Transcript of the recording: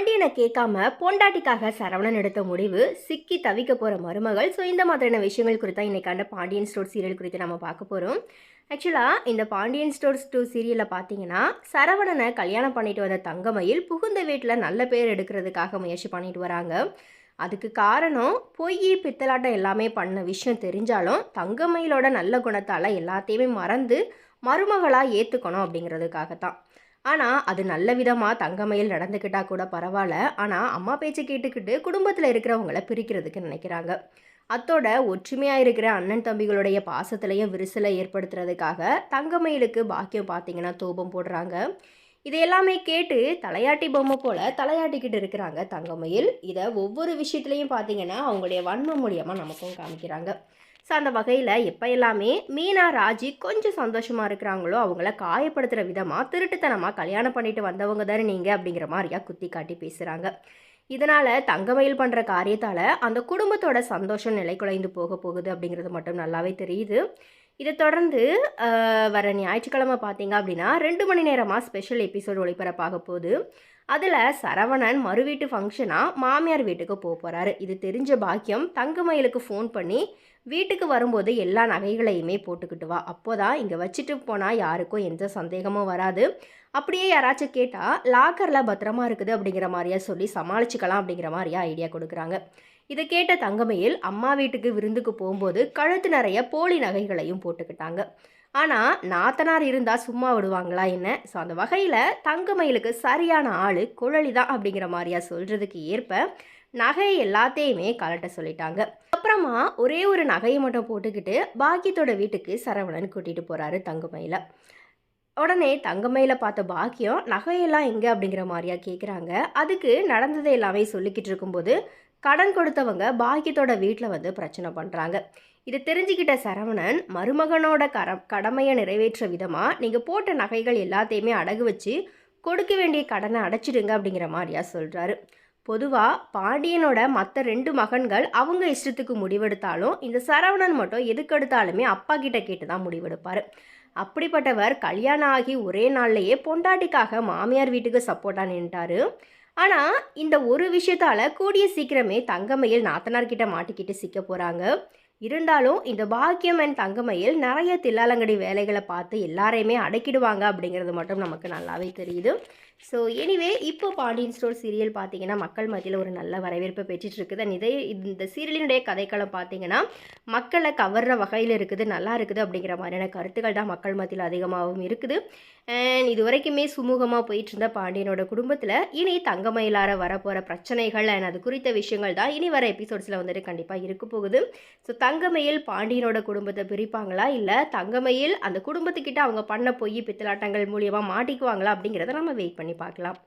பாண்டியனை கேட்காம பொண்டாட்டிக்காக சரவணன் எடுத்த முடிவு சிக்கி தவிக்க போகிற மருமகள். ஸோ இந்த மாதிரியான விஷயங்கள் குறித்தா இன்னைக்கான பாண்டியன் ஸ்டோர் சீரியல் குறித்து நம்ம பார்க்க போகிறோம் ஆக்சுவலாக இந்த பாண்டியன் ஸ்டோர்ஸ் டூ சீரியலில் பார்த்தீங்கன்னா சரவணனை கல்யாணம் பண்ணிட்டு வந்த தங்கமயில் புகுந்த வீட்டில் நல்ல பேர் எடுக்கிறதுக்காக முயற்சி பண்ணிட்டு வராங்க. அதுக்கு காரணம் பொய் பித்தலாட்டம் எல்லாமே பண்ண விஷயம் தெரிஞ்சாலும் தங்கமயிலோட நல்ல குணத்தால் எல்லாத்தையுமே மறந்து மருமகளாக ஏற்றுக்கணும் அப்படிங்கிறதுக்காக தான் ஆனால் அது நல்ல விதமாக தங்கமயில் நடந்துக்கிட்டால் கூட பரவாயில்ல ஆனால் அம்மா பேச்சை கேட்டுக்கிட்டு குடும்பத்தில் இருக்கிறவங்கள பிரிக்கிறதுக்கு நினைக்கிறாங்க. அத்தோட ஒற்றுமையாக இருக்கிற அண்ணன் தம்பிகளுடைய பாசத்திலையும் விரிசலை ஏற்படுத்துறதுக்காக தங்கமயிலுக்கு பாக்கியம் பார்த்தீங்கன்னா தூபம் போடுறாங்க. இது எல்லாமே கேட்டு தலையாட்டி பொம்மை போல் தலையாட்டிக்கிட்டு இருக்கிறாங்க தங்கமயில். இதை ஒவ்வொரு விஷயத்துலையும் பார்த்தீங்கன்னா அவங்களுடைய வன்மம் மூலியமாக நமக்கும் காமிக்கிறாங்க. ஸோ அந்த வகையில் எப்போ எல்லாமே மீனா ராஜி கொஞ்சம் சந்தோஷமாக இருக்கிறாங்களோ அவங்கள காயப்படுத்துகிற விதமாக திருட்டுத்தனமாக கல்யாணம் பண்ணிட்டு வந்தவங்க தானே நீங்கள் அப்படிங்கிற மாதிரியா குத்தி காட்டி பேசுகிறாங்க இதனால் தங்கமயில் பண்ணுற காரியத்தால் அந்த குடும்பத்தோட சந்தோஷம் நிலை குலைந்து போக போகுது அப்படிங்கிறது மட்டும் நல்லாவே தெரியுது. இதை தொடர்ந்து வர ஞாயிற்றுக்கிழமை பார்த்தீங்க அப்படின்னா ரெண்டு மணி நேரமாக ஸ்பெஷல் எபிசோடு ஒளிபரப்பாக போகுது. அதில் சரவணன் மறு வீட்டு ஃபங்க்ஷனாக மாமியார் வீட்டுக்கு போக போகிறாரு இது தெரிஞ்ச பாக்கியம். தங்கமயிலுக்கு ஃபோன் பண்ணி வீட்டுக்கு வரும்போது எல்லா நகைகளையுமே போட்டுக்கிட்டு வா. அப்போதான் இங்கே வச்சுட்டு போனால் யாருக்கும் எந்த சந்தேகமும் வராது. அப்படியே யாராச்சும் கேட்டால் லாக்கரில் பத்திரமா இருக்குது அப்படிங்கிற மாதிரியா சொல்லி சமாளிச்சுக்கலாம் அப்படிங்கிற மாதிரியா ஐடியா கொடுக்குறாங்க. இதை கேட்ட தங்கமயில் அம்மா வீட்டுக்கு விருந்துக்கு போகும்போது கழுத்து நிறைய போலி நகைகளையும் போட்டுக்கிட்டாங்க. ஆனால் நாத்தனார் இருந்தால் சும்மா விடுவாங்களா என்ன? ஸோ அந்த வகையில் தங்கமயிலுக்கு சரியான ஆள் குழலி தான் அப்படிங்கிற மாதிரியா சொல்கிறதுக்கு ஏற்ப நகை எல்லாத்தையுமே கலட்ட சொல்லிட்டாங்க. அப்புறமா ஒரே ஒரு நகையை மட்டும் போட்டுக்கிட்டு பாக்கியத்தோட வீட்டுக்கு சரவணன் கூட்டிகிட்டு போகிறாரு தங்கமயில. உடனே தங்கமயில பார்த்த பாக்கியம் நகையெல்லாம் எங்கே அப்படிங்கிற மாதிரியா கேட்குறாங்க அதுக்கு நடந்ததை எல்லாமே சொல்லிக்கிட்டு இருக்கும்போது கடன் கொடுத்தவங்க பாக்கியத்தோட வீட்டில் வந்து பிரச்சனை பண்ணுறாங்க இது தெரிஞ்சுக்கிட்ட சரவணன் மருமகனோட கர கடமையை நிறைவேற்ற விதமாக நீங்கள் போட்ட நகைகள் எல்லாத்தையுமே அடகு வச்சு கொடுக்க வேண்டிய கடனை அடைச்சிடுங்க அப்படிங்கிற மாதிரியா சொல்கிறாரு பொதுவாக பாண்டியனோட மற்ற ரெண்டு மகன்கள் அவங்க இஷ்டத்துக்கு முடிவெடுத்தாலும் இந்த சரவணன் மட்டும் எதுக்கெடுத்தாலுமே அப்பா கிட்ட கேட்டு தான் முடிவெடுப்பார். அப்படிப்பட்டவர் கல்யாணம் ஆகி ஒரே நாள்லையே பொண்டாட்டிக்காக மாமியார் வீட்டுக்கு சப்போர்ட்டாக நின்ட்டாரு ஆனால் இந்த ஒரு விஷயத்தால் கூடிய சீக்கிரமே தங்கமயில் நாத்தனார் கிட்ட மாட்டிக்கிட்டு சிக்க போகிறாங்க இருந்தாலும் இந்த பாக்கியம் அண்ட் தங்கமயில் நிறைய தில்லாலங்கடி வேலைகளை பார்த்து எல்லாரையுமே அடக்கிடுவாங்க அப்படிங்கிறது மட்டும் நமக்கு நல்லாவே தெரியுது. ஸோ எனிவே இப்போ பாண்டியன் ஸ்டோர் சீரியல் பார்த்தீங்கன்னா மக்கள் மத்தியில் ஒரு நல்ல வரவேற்பை பெற்றுட்டு இருக்குது. அண்ட் இதே இந்த சீரியலினுடைய கதைக்களம் பார்த்தீங்கன்னா மக்களை கவர்ற வகையில் இருக்குது நல்லா இருக்குது அப்படிங்கிற மாதிரியான கருத்துக்கள் தான் மக்கள் மத்தியில் அதிகமாகவும் இருக்குது. அண்ட் இது வரைக்குமே சுமூகமாக போயிட்டு இருந்த பாண்டியனோட குடும்பத்தில் இனி தங்கமயிலார வரப்போகிற பிரச்சனைகள் அண்ட் அது குறித்த விஷயங்கள் தான் இனி வர எபிசோட்ஸில் வந்துட்டு கண்டிப்பாக இருக்க போகுது. ஸோ தங்கமயில் பாண்டியனோட குடும்பத்தை பிரிப்பாங்களா? இல்லை தங்கமயில் அந்த குடும்பத்துக்கிட்ட அவங்க பண்ண பொய் பித்தலாட்டங்கள் மூலியமாக மாட்டிக்குவாங்களா அப்படிங்கிறத நம்ம வெயிட் பண்ணி பார்க்கலாம்.